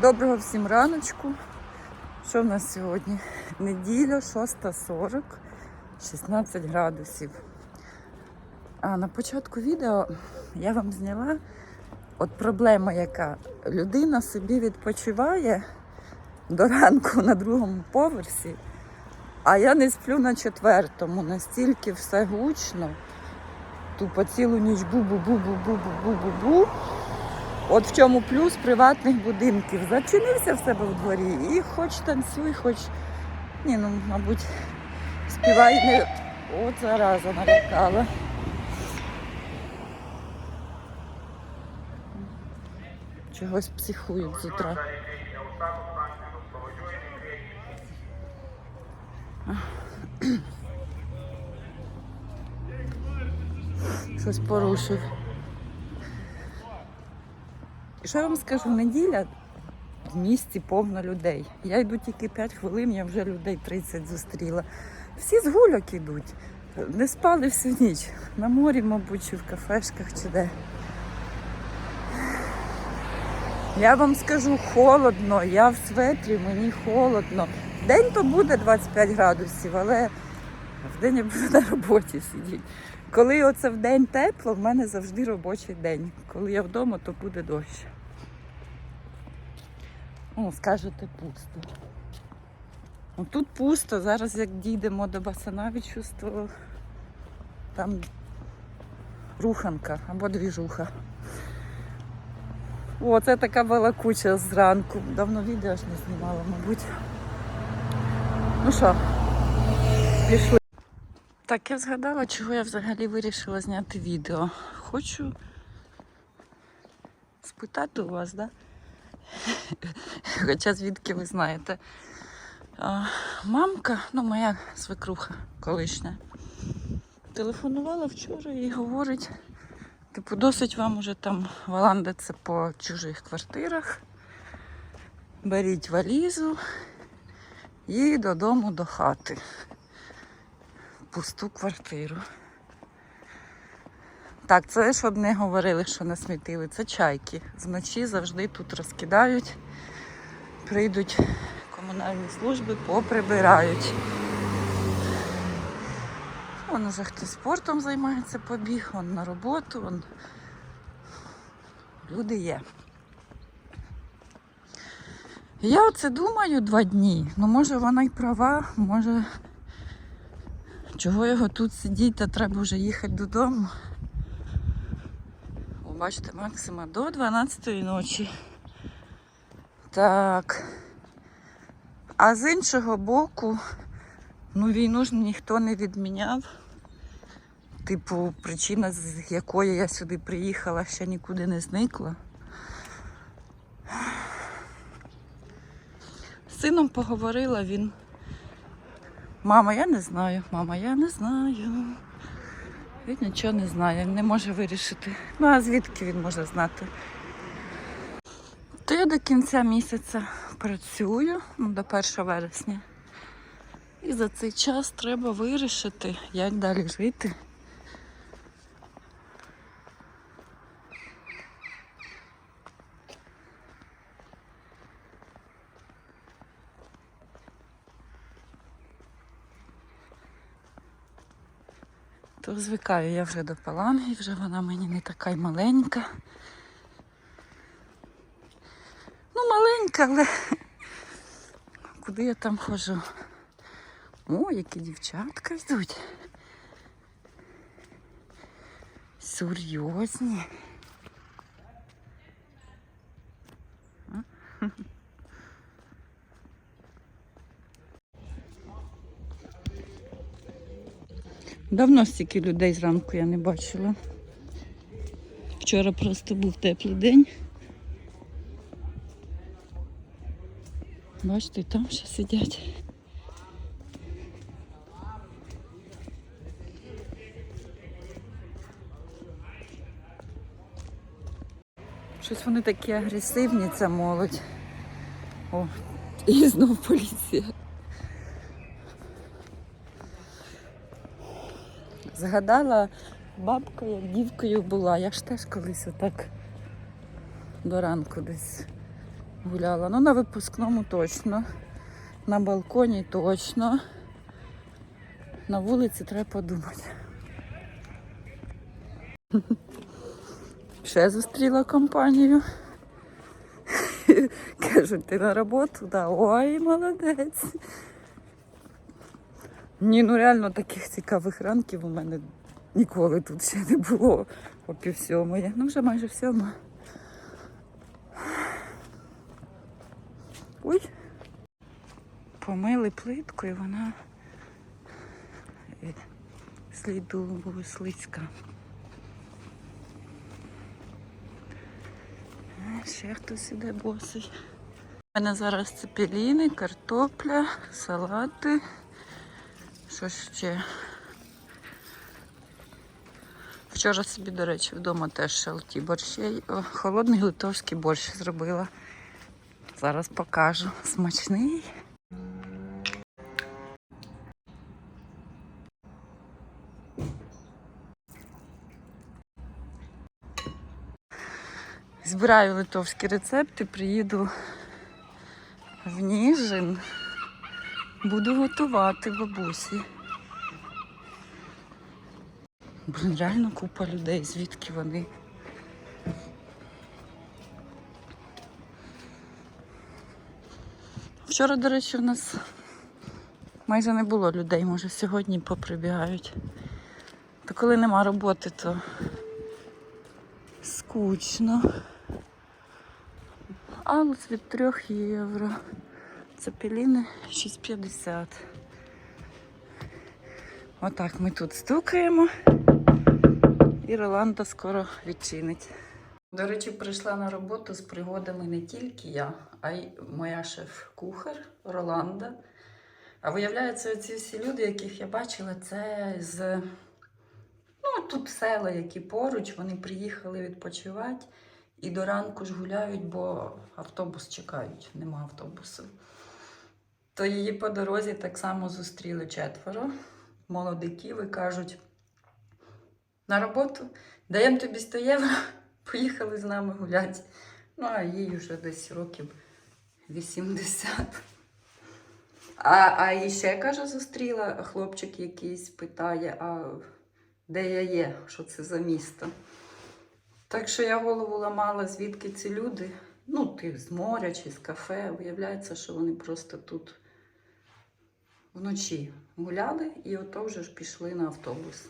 Доброго всім раночку. Що в нас сьогодні? Неділя, 6.40, 16 градусів. А на початку відео я вам зняла от проблема, яка людина собі відпочиває до ранку на другому поверсі, а я не сплю на четвертому. Настільки все гучно. Тупо цілу ніч бу-бу-бу-бу-бу-бу-бу-бу-бу. От в чому плюс приватних будинків. Зачинився в себе в дворі і хоч танцюй, хоч. Ні, ну, мабуть, співай не. От зараза налякала. Чогось психують з утра. Щось порушив. Що я вам скажу, неділя в місті повно людей. Я йду тільки 5 хвилин, я вже людей 30 зустріла. Всі з гульок ідуть. Не спали всю ніч. На морі, мабуть, чи в кафешках, чи де. Я вам скажу, холодно, я в светрі, мені холодно. День то буде 25 градусів, але в день я буду на роботі сидіти. Коли оце в день тепло, в мене завжди робочий день. Коли я вдома, то буде дощ. О, скажете пусто. Ну, тут пусто. Зараз як дійдемо до Басанавичу, то там руханка або двіжуха. О, це така балакуча зранку. Давно відео ж не знімала, мабуть. Ну що, пішли. Так, я згадала, чого я взагалі вирішила зняти відео. Хочу спитати у вас, да? Хоча звідки ви знаєте. Мамка, ну моя свекруха колишня, телефонувала вчора і говорить, типу, досить вам уже там валандиться по чужих квартирах. Беріть валізу і додому до хати пусту квартиру. Так, це щоб не говорили, що насмітили. Це чайки. Вночі завжди тут розкидають, прийдуть комунальні служби, поприбирають. Вон уже хтось спортом займається, побіг, он на роботу, он... люди є. Я оце думаю два дні. Ну може вона й права, може Чого його тут сидіти, треба вже їхати додому. Бачите, максима до 12 ночі. Так. А з іншого боку, ну війну ж ніхто не відміняв. Типу, причина, з якої я сюди приїхала, ще нікуди не зникла. З сином поговорила, він Мама, я не знаю, мама, я не знаю. Він нічого не знає, не може вирішити. Ну а звідки він може знати? То я до кінця місяця працюю, ну, до 1 вересня. І за цей час треба вирішити, як далі жити. То звикаю я вже до паланги, вже вона мені не така й маленька. Ну, маленька, але куди я там ходжу? О, які дівчатка йдуть. Серйозні. Давно стільки людей зранку я не бачила. Вчора просто був теплий день. Бачите, там ще сидять. Щось вони такі агресивні, ця молодь. О, і знову поліція. Згадала бабка, як дівкою була. Я ж теж колись отак до ранку десь гуляла. Ну, на випускному точно. На балконі точно. На вулиці треба подумати. Ще зустріла компанію. Кажуть, ти на роботу? Да. Ой, молодець. Ні, ну реально таких цікавих ранків у мене ніколи тут ще не було о пів сьомої. Ну вже майже сьома. Ой. Помили плитку і вона е, сліду слизька. Ще хтось іде босий. У мене зараз цепеліни, картопля, салати. Що ще? Вчора собі, до речі, вдома теж шалті борщей. Холодний литовський борщ зробила. Зараз покажу. Смачний. Збираю литовські рецепти, приїду в Ніжин. Буду готувати бабусі. Блін, реально купа людей, звідки вони. Вчора, до речі, у нас майже не було людей, може сьогодні поприбігають. То коли нема роботи, то скучно. Алус від 3 євро. Цепеліни 6,50. Отак ми тут стукаємо. І Роланда скоро відчинить. До речі, прийшла на роботу з пригодами не тільки я, а й моя шеф-кухар Роланда. А виявляється, ці всі люди, яких я бачила, це з ну, тут села, які поруч, вони приїхали відпочивати і до ранку ж гуляють, бо автобус чекають, нема автобусу. То її по дорозі так само зустріли четверо молодиків і кажуть: на роботу даємо тобі 100 євро, поїхали з нами гуляти. Ну, а їй вже десь років 80. А, а і ще, каже, зустріла хлопчик якийсь питає, а де я є, що це за місто. Так що я голову ламала, звідки ці люди. Ну, ти з моря чи з кафе. Виявляється, що вони просто тут вночі гуляли і ото вже ж пішли на автобус.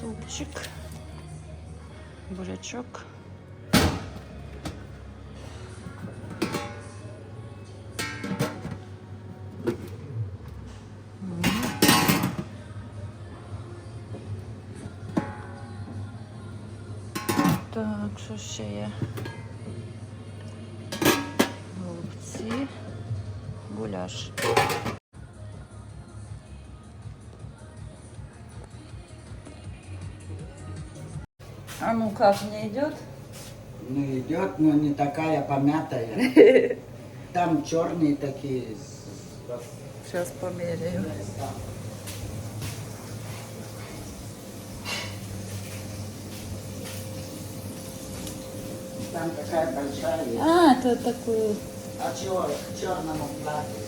Супчик, бурячок. Так, що ще є? Голубці, гуляш. А ну как, не идет? Ну, идет, но не такая помятая. Там черные такие. с- Сейчас померяю. Там такая большая. есть. А, это такой... А чего к черному платью?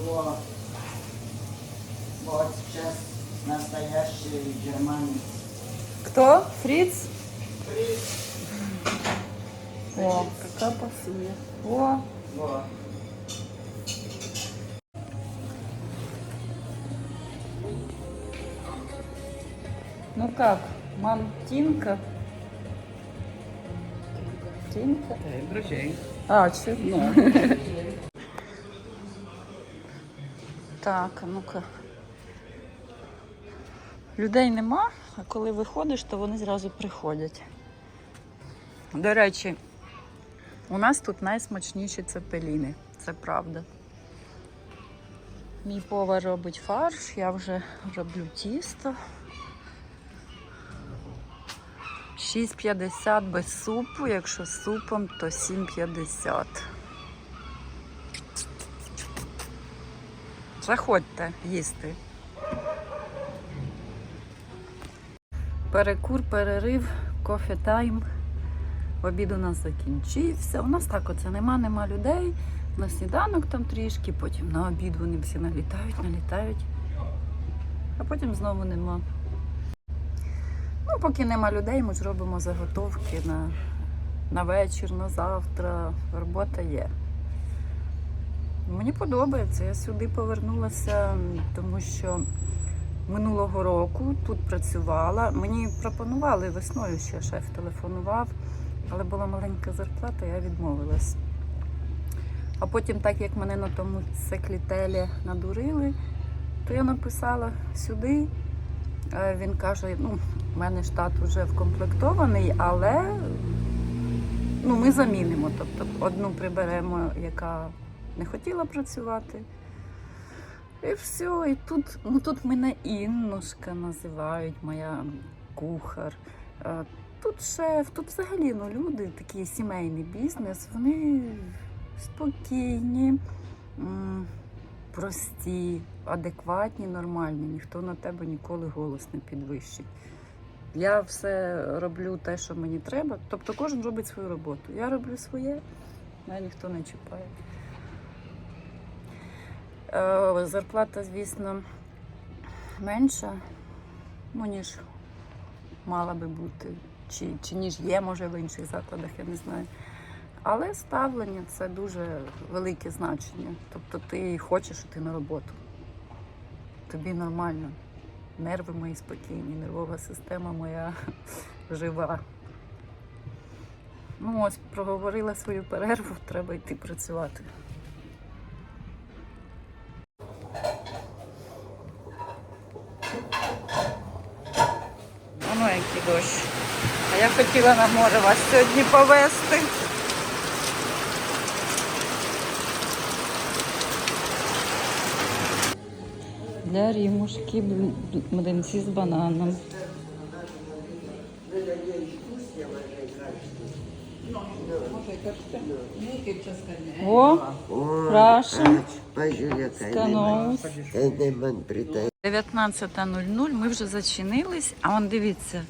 Во. Вот сейчас настоящий германец. Кто? Фриц? Мам Тинка? Тинка? А, че? Ну. Так, а ну-ка. Людей нема, а коли виходиш, то вони зразу приходять. До речі, у нас тут найсмачніші цепеліни. Це правда. Мій повар робить фарш, я вже роблю тісто. 6,50 без супу, якщо з супом, то 7,50. Заходьте їсти. Перекур, перерив, кофе тайм. Обід у нас закінчився. У нас так оце нема, нема людей. На сніданок там трішки, потім на обід вони всі налітають, налітають. А потім знову нема. Поки нема людей, ми ж робимо заготовки на, на вечір, на завтра. Робота є. Мені подобається. Я сюди повернулася, тому що минулого року тут працювала. Мені пропонували весною ще шеф телефонував, але була маленька зарплата, я відмовилась. А потім, так як мене на тому секлітелі надурили, то я написала сюди. Е, Він каже, ну, в мене штат вже вкомплектований, але ну, ми замінимо. Тобто одну приберемо, яка не хотіла працювати. І все. І тут, ну, тут мене Іннушка називають, моя кухар. Е, Тут шеф, тут взагалі ну, люди, такий сімейний бізнес, вони спокійні, прості, адекватні, нормальні. Ніхто на тебе ніколи голос не підвищить. Я все роблю те, що мені треба. Тобто кожен робить свою роботу. Я роблю своє, мене ніхто не чіпає. Е, Зарплата, звісно, менша, ну, ніж мала би бути, чи, чи ніж є, може, в інших закладах, я не знаю. Але ставлення це дуже велике значення. Тобто ти хочеш іти на роботу. Тобі нормально. Нерви мої спокійні, нервова система моя жива. Ну ось, проговорила свою перерву, треба йти працювати. Воно який дощ. А я хотіла на море вас сьогодні повезти. Для рімушки млинці з бананом. О, Russian Сканоус. 19.00, ми вже зачинились, а он дивіться,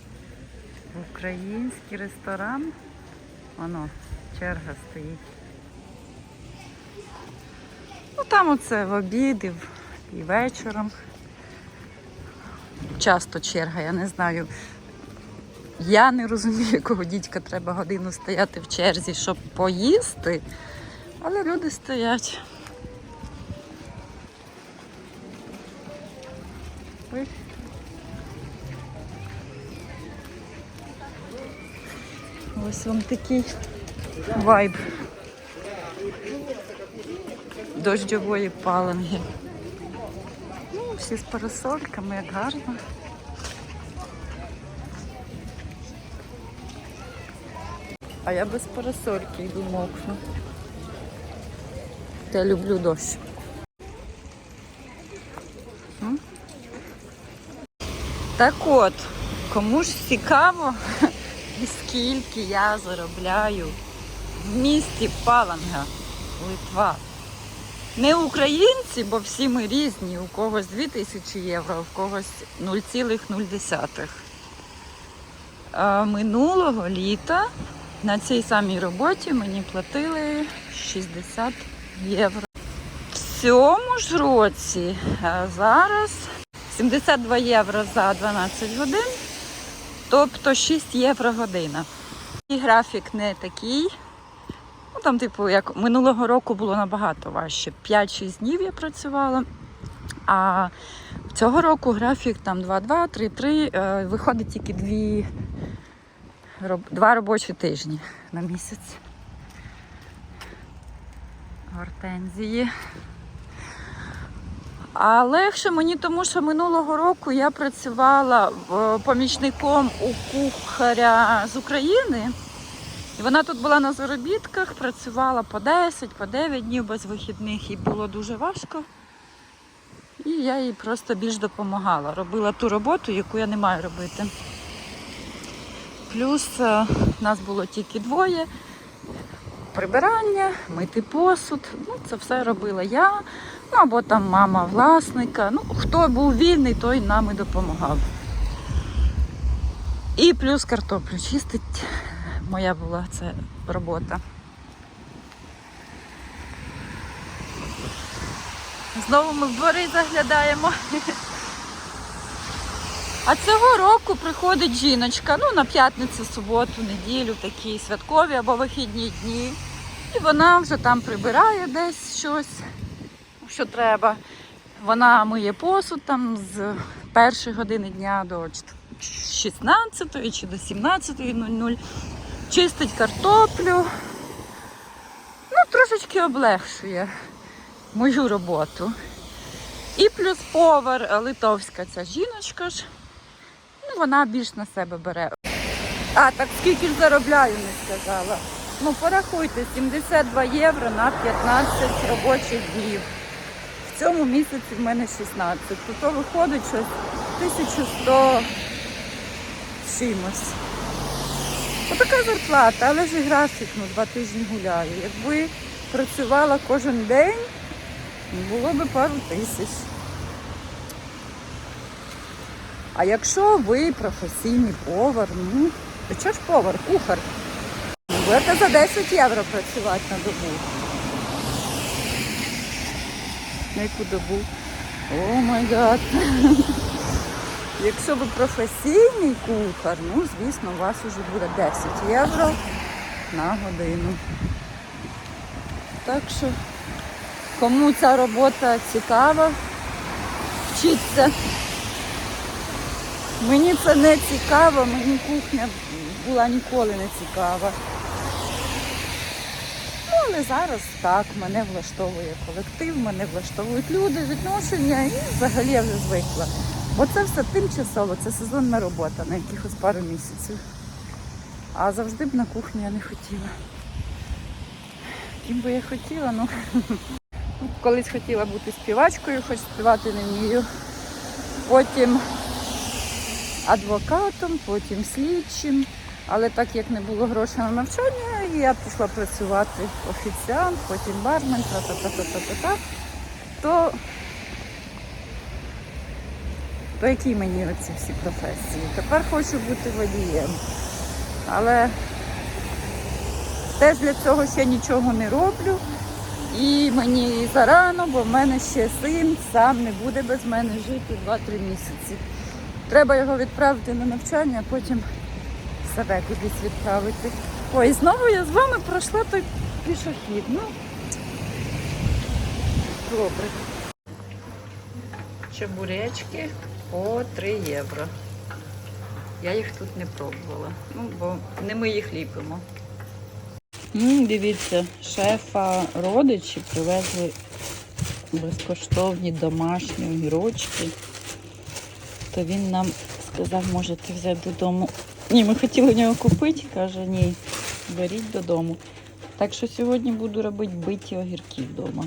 український ресторан. Воно, черга стоїть. Ну там оце в обід і, вечором. Часто черга, я не знаю. Я не розумію, якого дідька треба годину стояти в черзі, щоб поїсти, але люди стоять. Ось вам такий вайб дощової паленги. Всі з парасольками, як гарно. А я без парасольки йду мокну. Я люблю дощ. Так от, кому ж цікаво, скільки я заробляю в місті Паланга, Литва. Не українці, бо всі ми різні, у когось 2000 євро, у когось 0,0. Минулого літа на цій самій роботі мені платили 60 євро. В цьому ж році зараз 72 євро за 12 годин, тобто 6 євро година. І графік не такий. Ну, там, типу, як минулого року було набагато важче. 5-6 днів я працювала. А цього року графік там 2-2, 3-3. Е, Виходить тільки дві, два робочі тижні на місяць. Гортензії. А легше мені, тому що минулого року я працювала е, помічником у кухаря з України. І вона тут була на заробітках, працювала по 10, по 9 днів без вихідних, і було дуже важко. І я їй просто більш допомагала. Робила ту роботу, яку я не маю робити. Плюс е, нас було тільки двоє. Прибирання, мити посуд. Ну, це все робила я. Ну або там мама власника. Ну, хто був вільний, той нам і допомагав. І плюс картоплю чистить. Моя була це робота. Знову ми в двори заглядаємо. А цього року приходить жіночка, ну на п'ятницю, суботу, неділю, такі святкові або вихідні дні. І вона вже там прибирає десь щось, що треба. Вона миє посуд там з першої години дня до 16 чи до 17.00, чистить картоплю. Ну, трошечки облегшує мою роботу. І плюс повар, литовська ця жіночка ж. Ну, вона більш на себе бере. А, так скільки ж заробляю, не сказала. Ну, порахуйте, 72 євро на 15 робочих днів. В цьому місяці в мене 16. То, виходить щось 1100 з чимось. Отака зарплата, але ж і графік, ну, два тижні гуляю. Якби працювала кожен день, було би пару тисяч. А якщо ви професійний повар, ну, що ж повар, кухар, будете за 10 євро працювати на добу. На яку добу? О май гад. Якщо ви професійний кухар, ну, звісно, у вас вже буде 10 євро на годину. Так що, кому ця робота цікава, вчіться. Мені це не цікаво, мені кухня була ніколи не цікава. Ну, але зараз так, мене влаштовує колектив, мене влаштовують люди, відношення і взагалі я вже звикла. Бо це все тимчасово, це сезонна робота на якихось пару місяців. А завжди б на кухню я не хотіла. Ким би я хотіла, ну колись хотіла бути співачкою, хоч співати не вмію. Потім адвокатом, потім слідчим. Але так як не було грошей на навчання, я пішла працювати офіціант, потім бармен, та-та-та-та-та-та, то, то які мені оці всі професії? Тепер хочу бути водієм. Але теж для цього ще нічого не роблю. І мені зарано, бо в мене ще син сам не буде без мене жити 2-3 місяці. Треба його відправити на навчання, а потім себе кудись відправити. Ой, знову я з вами пройшла той пішохід. Ну, добре. Чебуречки по 3 євро. Я їх тут не пробувала. Ну, бо не ми їх ліпимо. М, дивіться, шефа родичі привезли безкоштовні домашні огірочки. То він нам сказав, можете взяти додому. Ні, ми хотіли нього купити, каже, ні, беріть додому. Так що сьогодні буду робити биті огірки вдома.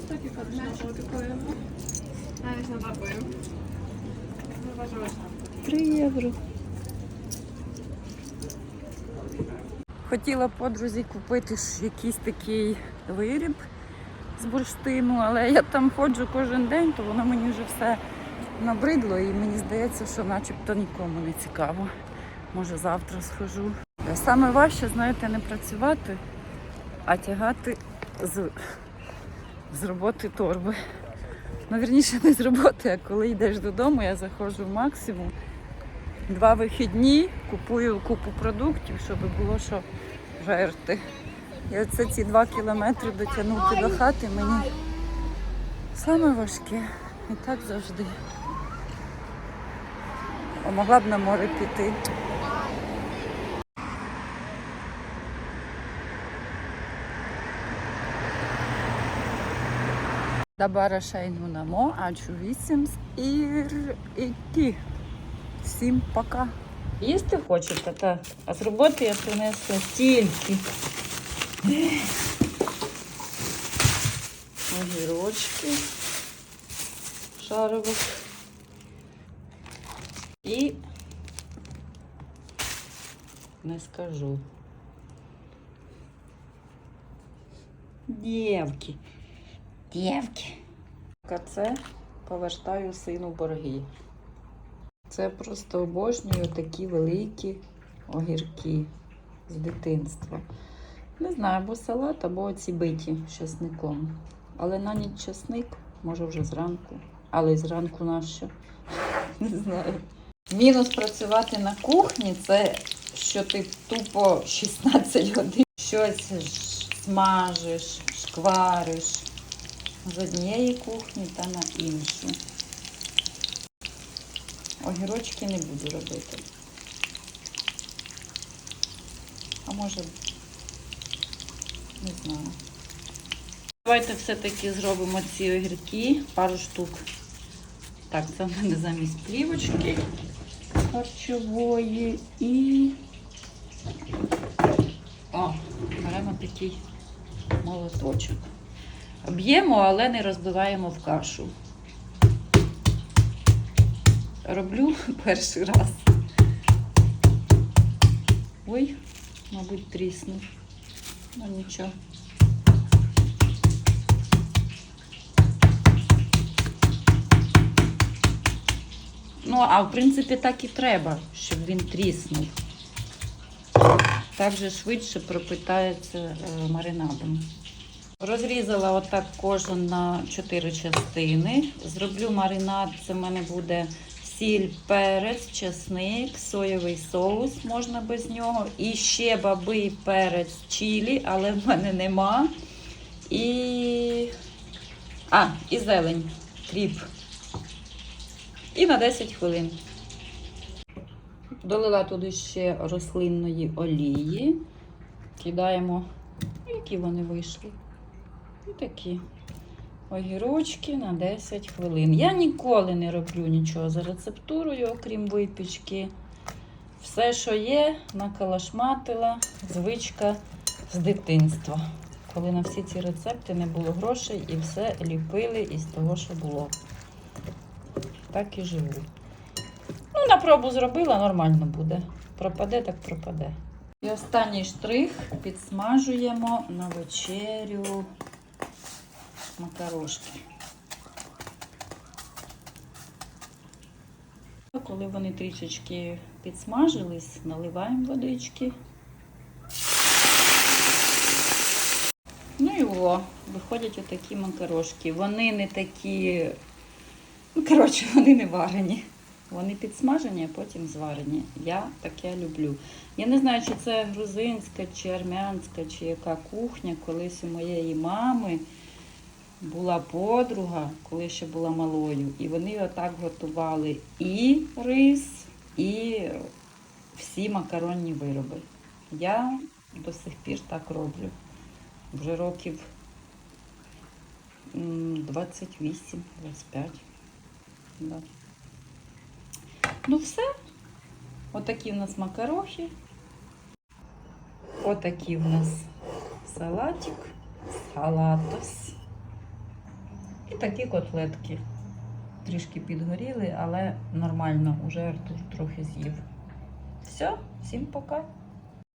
Bo takie kadmeczko tylko ja... A ja się nababuję. Zauważyłeś tam. 3 євро. Хотіла подрузі купити якийсь такий виріб з бурштину, але я там ходжу кожен день, то воно мені вже все набридло і мені здається, що начебто нікому не цікаво. Може завтра схожу. Саме важче, знаєте, не працювати, а тягати з, з роботи торби. Ну, вірніше, не з роботи, а коли йдеш додому, я заходжу в максимум два вихідні, купую купу продуктів, щоб було що жерти. І оце ці два кілометри дотягнути до хати мені саме важке. І так завжди. А могла б на море піти. Dabara шайнунамо, ачу вісім ір ікі. Всім пока. Їсти хочете. А з роботи я принесла тільки. Огірочки шарових. І не скажу. Дівки. Дівки. Це повертаю сину борги. Це просто обожнюю такі великі огірки з дитинства. Не знаю, або салат, або оці биті чесником. Але на ніч чесник, може вже зранку. Але й зранку нащо? Не знаю. Мінус працювати на кухні це що ти тупо 16 годин щось смажиш, шквариш з однієї кухні та на іншу. Огірочки не буду робити. А може, не знаю. Давайте все-таки зробимо ці огірки, пару штук. Так, це в мене замість плівочки харчової і. О, беремо такий молоточок. Б'ємо, але не розбиваємо в кашу. Роблю перший раз. Ой, мабуть, тріснув. Ну нічого. Ну, а в принципі так і треба, щоб він тріснув. Так же швидше пропитається е, маринадом. Розрізала отак кожен на 4 частини. Зроблю маринад. Це в мене буде сіль, перець, чесник, соєвий соус, можна без нього. І ще бабий перець чилі, але в мене нема. І. А, і зелень, кріп. І на 10 хвилин. Долила туди ще рослинної олії. Кидаємо, які вони вийшли. І такі огірочки на 10 хвилин. Я ніколи не роблю нічого за рецептурою, окрім випічки. Все, що є, накалашматила, звичка з дитинства. Коли на всі ці рецепти не було грошей і все ліпили із того, що було. Так і живу. Ну, на пробу зробила, нормально буде. Пропаде, так пропаде. І останній штрих підсмажуємо на вечерю макарошки. Коли вони трішечки підсмажились, наливаємо водички. Ну і о, виходять отакі макарошки. Вони не такі, ну, коротше, вони не варені. Вони підсмажені, а потім зварені. Я таке люблю. Я не знаю, чи це грузинська, чи армянська, чи яка кухня. Колись у моєї мами була подруга, коли ще була малою. І вони отак готували і рис, і всі макаронні вироби. Я до сих пір так роблю. Вже років 28-25. Да. Ну все. Отакі в нас макарохи. Отакі в нас салатик, салатос. І такі котлетки. Трішки підгоріли, але нормально, уже Артур трохи з'їв. Все, всім пока.